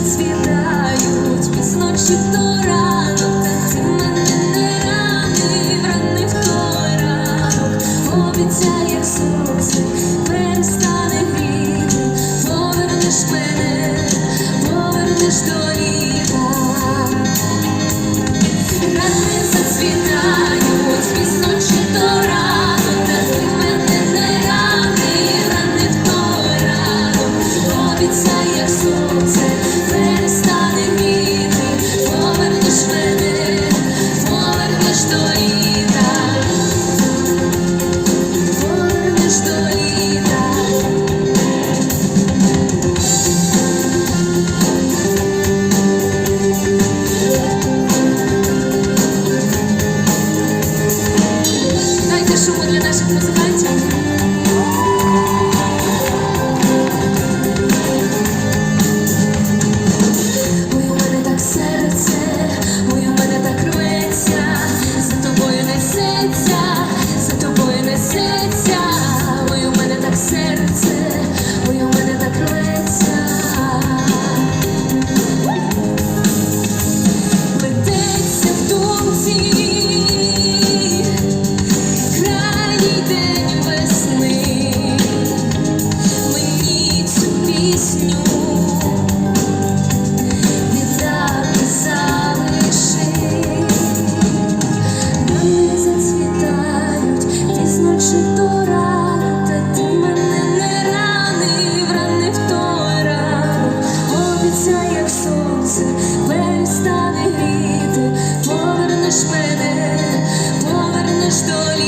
цвітають пізно чи то рано, та ти мене не ранив, ранив той ранок, обіцяє сонце, перестане гріти, повернеш мене, повернеш до її. шуму для наших музикантів. сонце перестане повернеш мене, повернеш долі.